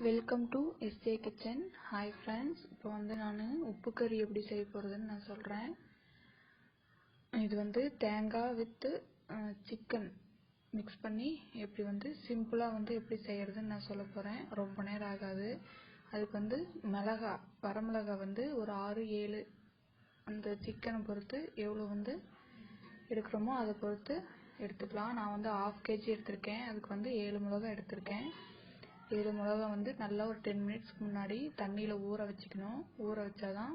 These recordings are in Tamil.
Welcome to SJ kitchen hi friends இப்போ வந்து நான் உப்பு கறி எப்படி செய்ய போகிறதுன்னு நான் சொல்கிறேன் இது வந்து தேங்காய் வித்து சிக்கன் மிக்ஸ் பண்ணி எப்படி வந்து சிம்பிளாக வந்து எப்படி செய்கிறதுன்னு நான் சொல்ல போகிறேன் ரொம்ப நேரம் ஆகாது. அதுக்கு வந்து மிளகா வரமிளகா வந்து ஒரு ஆறு ஏழு அந்த சிக்கனை பொறுத்து எவ்வளோ வந்து எடுக்கிறோமோ அதை பொறுத்து எடுத்துக்கலாம். நான் வந்து ஆஃப் கேஜி எடுத்திருக்கேன். அதுக்கு வந்து ஏழு மிளகா எடுத்திருக்கேன். ஏழு மிளகா வந்து நல்லா ஒரு டென் மினிட்ஸ்க்கு முன்னாடி தண்ணியில் ஊற வச்சுக்கணும். ஊற வச்சாதான்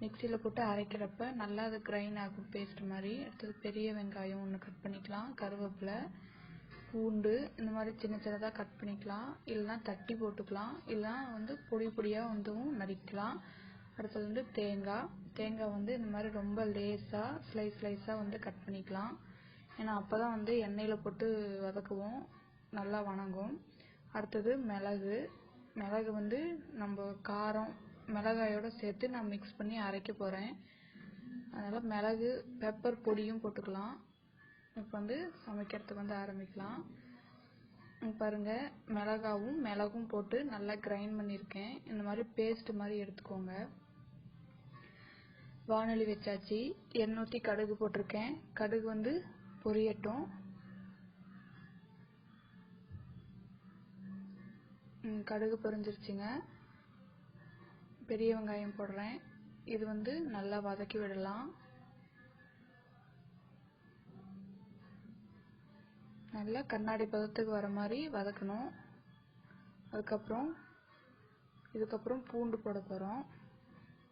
மிக்சியில் போட்டு அரைக்கிறப்ப நல்லா அது கிரைண்ட் ஆகும் பேஸ்ட் மாதிரி. அடுத்தது பெரிய வெங்காயம் ஒன்று கட் பண்ணிக்கலாம். கருவேப்பிலை பூண்டு இந்த மாதிரி சின்ன சின்னதாக கட் பண்ணிக்கலாம். இல்லைனா தட்டி போட்டுக்கலாம். இல்லைனா வந்து பொடி பொடியாக வந்தும் நறுக்கலாம் அடுத்தது வந்து தேங்காய். தேங்காய் வந்து இந்த மாதிரி ரொம்ப லேஸாக ஸ்லைஸ் ஸ்லைஸாக வந்து கட் பண்ணிக்கலாம். ஏன்னா அப்போ தான் வந்து எண்ணெயில் போட்டு வதக்குவோம். நல்லா வணங்கும். அடுத்தது மிளகு. மிளகு வந்து நம்ம காரம் மிளகாயோட சேர்த்து நான் மிக்ஸ் பண்ணி அரைக்க போகிறேன் அதனால் மிளகு பெப்பர் பொடியும் போட்டுக்கலாம். இப்போ வந்து சமைக்கிறதுக்கு வந்து ஆரம்பிக்கலாம். பாருங்கள் மிளகாவும் மிளகும் போட்டு நல்லா கிரைண்ட் பண்ணியிருக்கேன். இந்த மாதிரி பேஸ்ட் மாதிரி எடுத்துக்கோங்க. வானொலி வச்சாச்சு. எண்ணெய் ஊற்றி கடுகு போட்டிருக்கேன். கடுகு வந்து பொரியட்டும். கடுகு பொரிஞ்சிருச்சுங்க. பெரிய வெங்காயம் போடுறேன். இது வந்து நல்லா வதக்கி விடலாம். நல்லா கண்ணாடி பதத்துக்கு வர மாதிரி வதக்கணும். அதுக்கப்புறம் இதுக்கப்புறம் பூண்டு போட போகிறோம்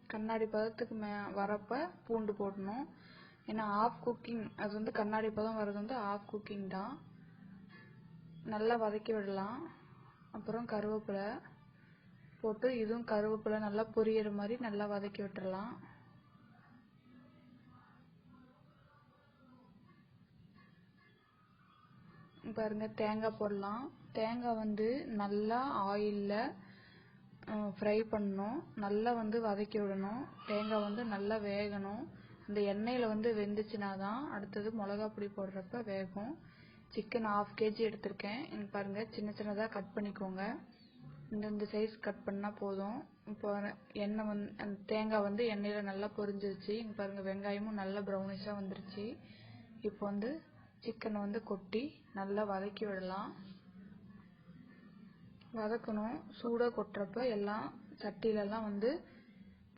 கண்ணாடி பதத்துக்கு மே வரப்ப பூண்டு போடணும். ஏன்னா ஆஃப் குக்கிங் அது வந்து கண்ணாடி பதம் வர்றது வந்து ஆஃப் குக்கிங் தான். நல்லா வதக்கி விடலாம். அப்புறம் கருவேப்பிலை போட்டு இதுவும் கருவேப்பிலை நல்லா பொரியிற மாதிரி நல்லா வதக்கி விட்டுறலாம். பாருங்க தேங்காய் போடலாம். தேங்காய் வந்து நல்லா ஆயிலில் ஃப்ரை பண்ணணும். நல்லா வந்து வதக்கி விடணும். தேங்காய் வந்து நல்லா வேகணும். இந்த எண்ணெயில் வந்து வெந்துச்சுனா தான் அடுத்தது மிளகா பொடி போடுறப்ப வேகும். சிக்கன் ஆஃப் கேஜி எடுத்திருக்கேன். இங்கே பாருங்கள் சின்ன சின்னதாக கட் பண்ணிக்கோங்க. இந்தந்த சைஸ் கட் பண்ணால் போதும். இப்போ எண்ணெய் வந்து அந்த தேங்காய் வந்து எண்ணெயில் நல்லா பொரிஞ்சிருச்சு. இங்கே பாருங்கள் வெங்காயமும் நல்லா ப்ரௌனிஷாக வந்துருச்சு. இப்போ வந்து சிக்கனை வந்து கொட்டி நல்லா வதக்கி விடலாம். வதக்கணும். சூடாக கொட்டுறப்ப எல்லாம் சட்டிலெல்லாம் வந்து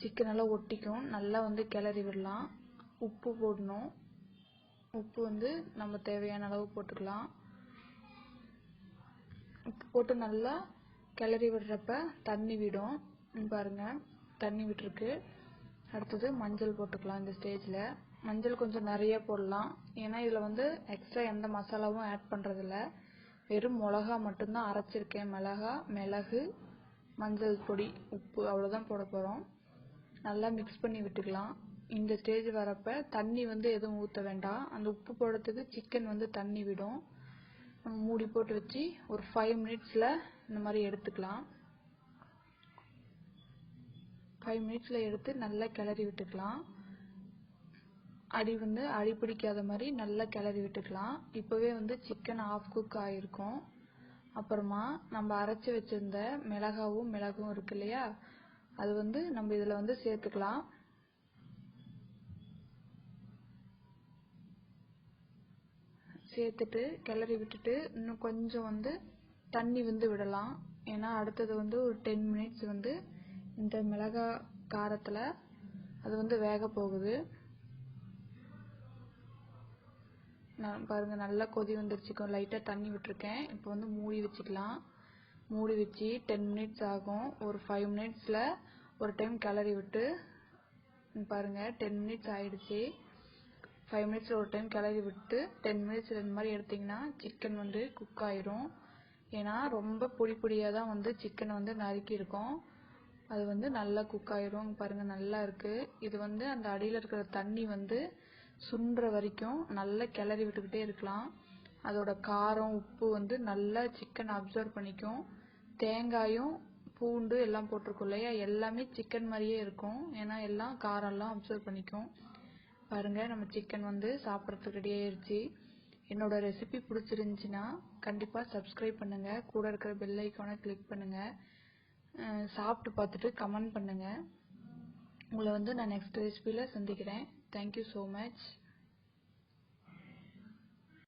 சிக்கனெல்லாம் ஒட்டிக்கும். நல்லா வந்து கிளறி விடலாம். உப்பு போடணும். உப்பு வந்து நம்ம தேவையான அளவு போட்டுக்கலாம். போட்டு நல்லா கிளறி விடுறப்ப தண்ணி விடும். பாருங்க தண்ணி விட்டுருக்கு. அடுத்தது மஞ்சள் போட்டுக்கலாம் இந்த ஸ்டேஜில் மஞ்சள் கொஞ்சம் நிறைய போடலாம். ஏன்னா இதில் வந்து எக்ஸ்ட்ரா எந்த மசாலாவும் ஆட் பண்ணுறதில்ல வெறும் மிளகா மட்டும்தான் அரைச்சிருக்கேன். மிளகா மிளகு மஞ்சள் பொடி உப்பு அவ்வளோதான் போட போகிறோம் நல்லா மிக்ஸ் பண்ணி விட்டுக்கலாம். இந்த ஸ்டேஜ் வரப்ப தண்ணி வந்து எதுவும் ஊற்ற வேண்டாம். அந்த உப்பு போடுறதுக்கு சிக்கன் வந்து தண்ணி விடும். மூடி போட்டு வச்சு ஒரு ஃபைவ் மினிட்ஸில் இந்த மாதிரி எடுத்துக்கலாம். ஃபைவ் மினிட்ஸில் எடுத்து நல்லா கிளறி விட்டுக்கலாம். அடி வந்து அடி பிடிக்காத மாதிரி நல்லா கிளறி விட்டுக்கலாம். இப்போவே வந்து சிக்கன் ஆஃப் குக் ஆகிருக்கும் அப்புறமா நம்ம அரைச்சி வச்சிருந்த மிளகாவும் மிளகும் இருக்கு இல்லையா? அது வந்து நம்ம இதில் வந்து சேர்த்துக்கலாம். சேர்த்துட்டு கிளறி விட்டுட்டு இன்னும் கொஞ்சம் வந்து தண்ணி வந்து விடலாம். ஏன்னா அடுத்தது வந்து ஒரு டென் மினிட்ஸ் வந்து இந்த மிளகா காரத்தில் அது வந்து வேக போகுது. நான் பாருங்க நல்லா கொதி வந்துருச்சுக்கும் லைட்டாக தண்ணி விட்டுருக்கேன். இப்போ வந்து மூடி வச்சுக்கலாம். மூடி வச்சு டென் மினிட்ஸ் ஆகும். ஒரு ஃபைவ் மினிட்ஸில் ஒரு டைம் கிளறி விட்டு பாருங்கள் டென் மினிட்ஸ் ஆயிடுச்சு. ஃபைவ் மினிட்ஸில் ஒரு டைம் கிளறி விட்டு டென் மினிட்ஸ் இந்த மாதிரி எடுத்திங்கன்னா சிக்கன் வந்து குக் ஆயிரும். ஏன்னா ரொம்ப பொடி பொடியாக தான் வந்து சிக்கனை வந்து நறுக்கி இருக்கும். அது வந்து நல்லா குக் ஆயிரும். பாருங்கள் நல்லா இருக்குது இது வந்து அந்த அடியில் இருக்கிற தண்ணி வந்து சுண்டுற வரைக்கும் நல்லா கிளறி விட்டுக்கிட்டே இருக்கலாம். அதோட காரம் உப்பு வந்து நல்லா சிக்கன் அப்சர்வ் பண்ணிக்கும். தேங்காயும் பூண்டு எல்லாம் போட்டிருக்கோம் இல்லையா? எல்லாமே சிக்கன் மாதிரியே இருக்கும். ஏன்னா எல்லாம் காரம்லாம் அப்சர்வ் பண்ணிக்கும். பாருங்கள் நம்ம சிக்கன் வந்து சாப்பிட்றதுக்கு ரெடி ஆயிடுச்சு என்னோட ரெசிபி பிடிச்சிருந்துச்சின்னா கண்டிப்பாக சப்ஸ்கிரைப் பண்ணுங்கள் கூட இருக்கிற பெல் ஐக்கானை கிளிக் பண்ணுங்கள் சாப்பிட்டு பார்த்துட்டு கமெண்ட் பண்ணுங்கள் உங்களை வந்து நான் நெக்ஸ்ட் ரெசிபியில் சந்திக்கிறேன். Thank you so much